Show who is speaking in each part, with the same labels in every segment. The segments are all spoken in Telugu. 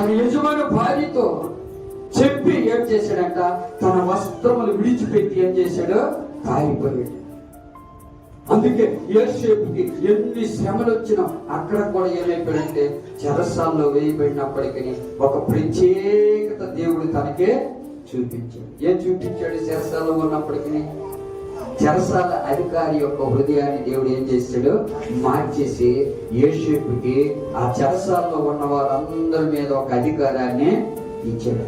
Speaker 1: తన యజమాని భార్యతో చెప్పి ఏం చేశాడంట? తన వస్త్రములు విడిచిపెట్టి ఏం చేశాడు? కాలిపోయాడు. అందుకే యేసేపుకి ఎన్ని శ్రమలు వచ్చినా అక్కడ కూడా ఏమైపోయాడంటే చెరసాల్లో వేయబడినప్పటికీ ఒక ప్రత్యేకత దేవుడు తనకే చూపించాడు. ఏం చూపించాడు చెరసాల్లో ఉన్నప్పటికీ? చెరసాల అధికారి యొక్క హృదయాన్ని దేవుడు ఏం చేశాడు? మార్చేసి యేసేపుకి ఆ చెరసాలలో ఉన్న వారందరి మీద ఒక అధికారాన్ని ఇచ్చాడు.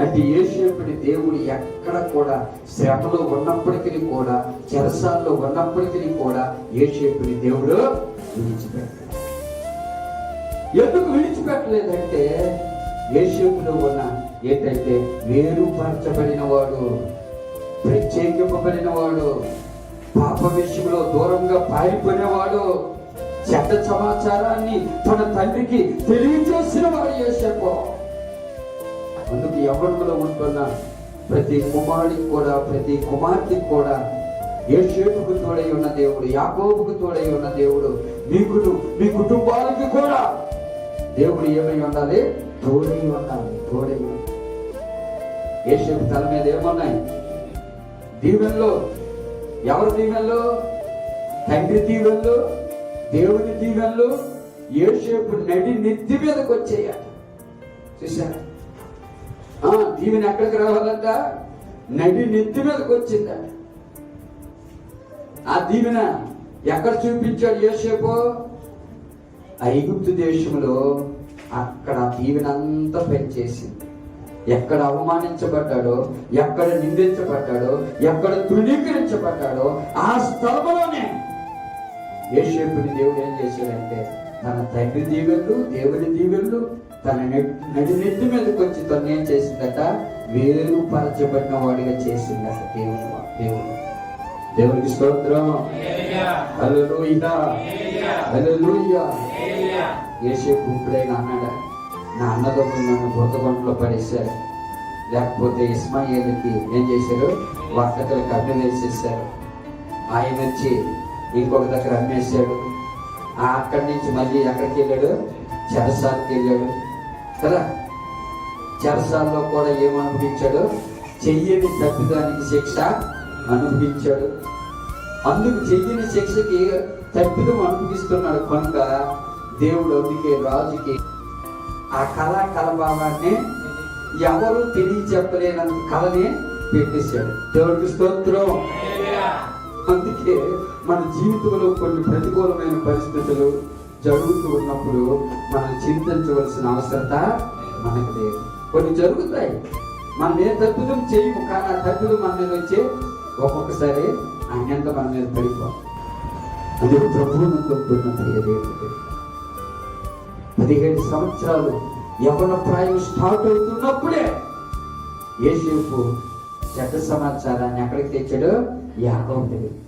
Speaker 1: అంటే యేసేపుడి దేవుడు ఎక్కడ కూడా శ్రమలో ఉన్నప్పటికీ కూడా చెరసాల్లో ఉన్నప్పటికీ కూడా యేసేపుడి దేవుడు విడిచిపెట్టాడు ఎందుకు విడిచిపెట్టలేదంటే యేసేపులో ఉన్న ఏంటంటే వేరుపరచబడిన వాడు. ప్రత్యేకింపబడిన వాడు పాప విషయంలో దూరంగా పారిపోయినవాడు చెడ్డ సమాచారాన్ని తన తండ్రికి తెలియజేసిన వాడు యేసేపు. అందుకు యవ్వనంలో ఉంటున్న ప్రతి కుమారుడికి కూడా ప్రతి కుమార్తెకి కూడా యేషేపుకు తోడై ఉన్న దేవుడు యాకోబుకు తోడై ఉన్న దేవుడు మీకును మీ కుటుంబాలకి కూడా దేవుడు ఏమై ఉండాలి? తోడై ఉండాలి తోడై ఉండాలి. తల మీద ఏమున్నాయి? దీవెనలో ఎవరి దీవెనలో? తండ్రి దీవెనలో దేవుని దీవెనలో యేషేపు నడి నెత్తి మీదకి వచ్చేయాలి. చూసారా ఆ దీవెన ఎక్కడికి రావాలంట? నడి నెత్తి మీదకి వచ్చిందట ఆ దీవెన ఎక్కడ చూపించాడు యోసేపు ఐగుప్తు దేశంలో అక్కడ ఆ దీవెన అంతా పెంచేసింది ఎక్కడ అవమానించబడ్డాడో ఎక్కడ నిందించబడ్డాడో ఎక్కడ తృణీకరించబడ్డాడో ఆ స్థలంలోనే యేషేపుని దేవుడు ఏం చేశాడంటే తన తండ్రి దీవెళ్ళు దేవుని దీవెళ్ళు తన నడి నెత్తి మీదకి వచ్చి తను ఏం చేసిందట? వేరుపరచబడిన వాడిగా చేసిందట దేవుడు దేవుడు. దేవునికి స్తోత్రం. హల్లెలూయా. హల్లెలూయా. యేసేపు ఇప్పుడైనా అన్నాడా? నా అన్నదమ్ములు నన్ను బురదగొండలో పడేశారు. లేకపోతే ఇస్మాయిల్కి ఏం చేశారు? వర్తకులకు అడ్డు వేసేసారు ఆయన వచ్చి ఇంకొక దగ్గర అమ్మేశాడు. ఆ అక్కడి నుంచి మళ్ళీ ఎక్కడికి వెళ్ళాడు? చెరసాలకి వెళ్ళాడు. కదా? చెరసాల్లో కూడా ఏమనుభవించాడు చెయ్యని తప్పిదానికి శిక్ష అనుభవించాడు. అందుకు చెయ్యని శిక్షకి తప్పిదం అనుభవిస్తున్నాడు కనుక దేవుడు అందుకే రాజుకి ఆ కళ కలభావాన్ని ఎవరు తెలియ చెప్పలేనంత కళని పెట్టేశాడు. దేవుడికి స్తోత్రం. అందుకే మన జీవితంలో కొన్ని ప్రతికూలమైన పరిస్థితులు జరుగుతూ ఉన్నప్పుడు మనం చింతించవలసిన అవసరత మనకు లేదు. కొన్ని జరుగుతాయి. మనం ఏ తప్పులు చేయము కానీ ఆ తప్పులు మన మీద వచ్చి ఒక్కొక్కసారి అన్యంత మన మీద పడిపోం అది ప్రభువును కొట్టున్న ప్రియ దేవుడు. పదిహేడు సంవత్సరాలు యవన ప్రాయం స్టార్ట్ అవుతున్నప్పుడే యేసేపు చెడ్డ సమాచారాన్ని ఎక్కడికి తెచ్చాడు. యాకోబు దగ్గరికి